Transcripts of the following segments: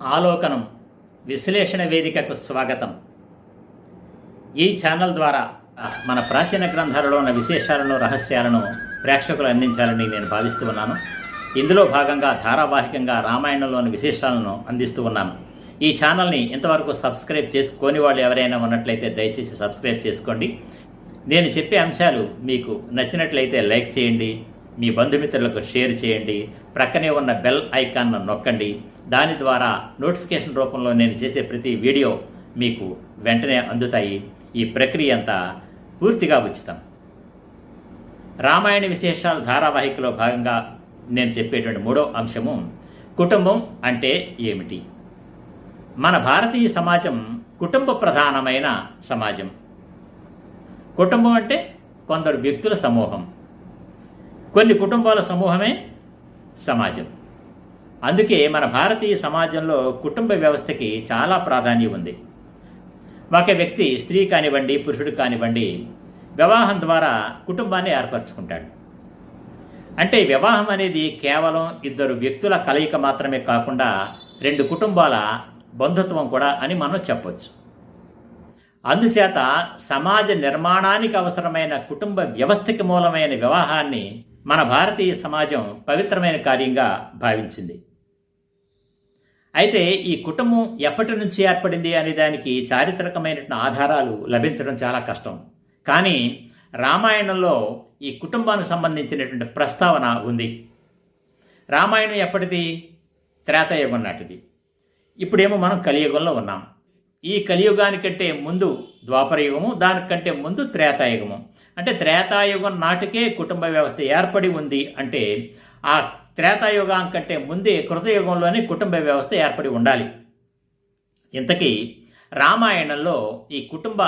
ఆలోకనం విశ్లేషణ వేదికకు స్వాగతం. ఈ ఛానల్ ద్వారా మన ప్రాచీన గ్రంథాలలో ఉన్న విశేషాలను రహస్యాలను ప్రేక్షకులు అందించాలని నేను భావిస్తూ ఉన్నాను. ఇందులో భాగంగా ధారావాహికంగా రామాయణంలోని విశేషాలను అందిస్తూ ఉన్నాను. ఈ ఛానల్ని ఇంతవరకు సబ్స్క్రైబ్ చేసుకోని వాళ్ళు ఎవరైనా ఉన్నట్లయితే దయచేసి సబ్స్క్రైబ్ చేసుకోండి. నేను చెప్పే అంశాలు మీకు నచ్చినట్లయితే లైక్ చేయండి మీ బంధుమిత్రులకు షేర్ చేయండి ప్రక్కనే ఉన్న బెల్ ఐకాన్ను నొక్కండి దాని ద్వారా నోటిఫికేషన్ రూపంలో నేను చేసే ప్రతి వీడియో మీకు వెంటనే అందుతాయి. ఈ ప్రక్రియ అంతా పూర్తిగా ఉచితం. రామాయణ విశేషాల ధారావాహికలో భాగంగా నేను చెప్పేటువంటి మూడో అంశము కుటుంబం అంటే ఏమిటి? మన భారతీయ సమాజం కుటుంబ ప్రధానమైన సమాజం. కుటుంబం అంటే కొందరు వ్యక్తుల సమూహం. కొన్ని కుటుంబాల సమూహమే సమాజం. అందుకే మన భారతీయ సమాజంలో కుటుంబ వ్యవస్థకి చాలా ప్రాధాన్యం ఉంది. ఒక వ్యక్తి స్త్రీ కానివ్వండి పురుషుడు కానివ్వండి వివాహం ద్వారా కుటుంబాన్ని ఏర్పరచుకుంటాడు. అంటే వివాహం అనేది కేవలం ఇద్దరు వ్యక్తుల కలయిక మాత్రమే కాకుండా రెండు కుటుంబాల బంధుత్వం కూడా అని మనం చెప్పొచ్చు. అందుచేత సమాజ నిర్మాణానికి అవసరమైన కుటుంబ వ్యవస్థకి మూలమైన వివాహాన్ని మన భారతీయ సమాజం పవిత్రమైన కార్యంగా భావించింది. అయితే ఈ కుటుంబం ఎప్పటి నుంచి ఏర్పడింది అనే దానికి చారిత్రకమైన ఆధారాలు లభించడం చాలా కష్టం. కానీ రామాయణంలో ఈ కుటుంబానికి సంబంధించినటువంటి ప్రస్తావన ఉంది. రామాయణం ఎప్పటిది? త్రేతాయుగం నాటిది. ఇప్పుడేమో మనం కలియుగంలో ఉన్నాం. ఈ కలియుగానికంటే ముందు ద్వాపరయుగము దానికంటే ముందు త్రేతాయుగము. అంటే త్రేతాయుగం నాటికే కుటుంబ వ్యవస్థ ఏర్పడి ఉంది అంటే ఆ త్రేతాయుగం కంటే ముందే కృతయుగంలోనే కుటుంబ వ్యవస్థ ఏర్పడి ఉండాలి. ఇంతకీ రామాయణంలో ఈ కుటుంబ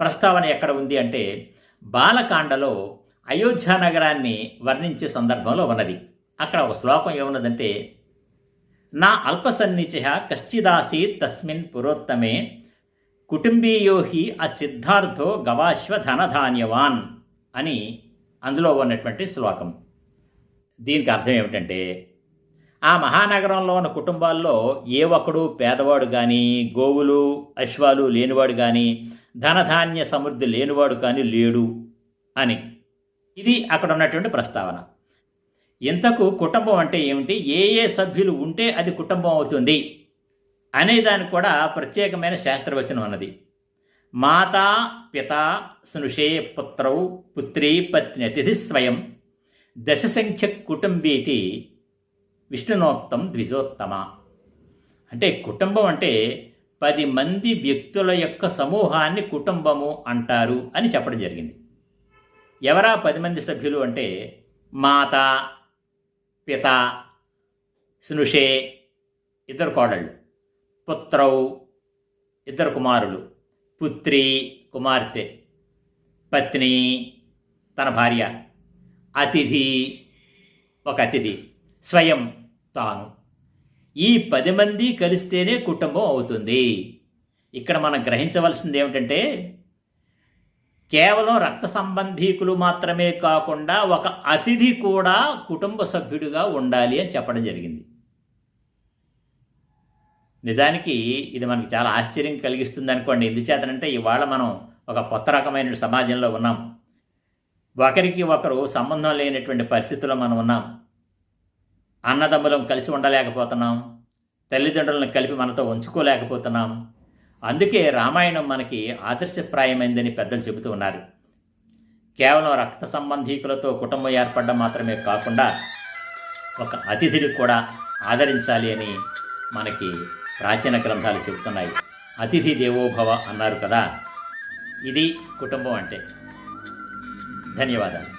ప్రస్తావన ఎక్కడ ఉంది అంటే బాలకాండలో అయోధ్య నగరాన్ని వర్ణించే సందర్భంలో ఉన్నది. అక్కడ ఒక శ్లోకం ఏమున్నదంటే నా అల్పసన్నిచ కశ్చిదాసీ తస్మిన్ పురోత్తమే కుటుంబీయో హి అసిద్ధార్థో గవాశ్వ ధనధాన్యవాన్ అని అందులో ఉన్నటువంటి శ్లోకం. దీనికి అర్థం ఏమిటంటే ఆ మహానగరంలో ఉన్న కుటుంబాల్లో ఏ ఒక్కడు పేదవాడు కానీ గోవులు అశ్వాలు లేనివాడు కానీ ధనధాన్య సమృద్ధి లేనివాడు కానీ లేడు అని. ఇది అక్కడ ఉన్నటువంటి ప్రస్తావన. ఇంతకు కుటుంబం అంటే ఏమిటి? ఏ ఏ సభ్యులు ఉంటే అది కుటుంబం అవుతుంది అనే దానికి కూడా ప్రత్యేకమైన శాస్త్రవచనం అన్నది. మాతా పిత స్నుషే పుత్రౌ పుత్రీ పత్ని అతిథి స్వయం. దశసంఖ్య కుటుంబీతి విష్ణునోక్తం ద్విజోత్తమ. అంటే కుటుంబం అంటే పది మంది వ్యక్తుల యొక్క సమూహాన్ని కుటుంబము అంటారు అని చెప్పడం జరిగింది. ఎవరా పది మంది సభ్యులు అంటే మాత పిత స్నుషే ఇద్దరు కోడళ్ళు పుత్రౌ ఇద్దరు కుమారులు పుత్రి కుమార్తె పత్ని తన భార్య. అతిథి ఒక అతిథి స్వయం తాను. ఈ పది మంది కలిస్తేనే కుటుంబం అవుతుంది. ఇక్కడ మనం గ్రహించవలసింది ఏమిటంటే కేవలం రక్త సంబంధీకులు మాత్రమే కాకుండా ఒక అతిథి కూడా కుటుంబ సభ్యుడిగా ఉండాలి అని చెప్పడం జరిగింది. నిజానికి ఇది మనకి చాలా ఆశ్చర్యం కలిగిస్తుంది అనుకోండి. ఎందుచేతనంటే ఇవాళ మనం ఒక కొత్త రకమైన సమాజంలో ఉన్నాం. ఒకరికి ఒకరు సంబంధం లేనటువంటి పరిస్థితుల్లో మనం ఉన్నాం. అన్నదమ్ములం కలిసి ఉండలేకపోతున్నాం. తల్లిదండ్రులను కలిపి మనతో ఉంచుకోలేకపోతున్నాం. అందుకే రామాయణం మనకి ఆదర్శప్రాయమైందని పెద్దలు చెబుతూ ఉన్నారు. కేవలం రక్త సంబంధీకులతో కుటుంబం ఏర్పడడం మాత్రమే కాకుండా ఒక అతిథిని కూడా ఆదరించాలి అని మనకి ప్రాచీన గ్రంథాలు చెబుతున్నాయి. అతిథి దేవోభవ అన్నారు కదా. ఇది కుటుంబం అంటే. धन्यवाद।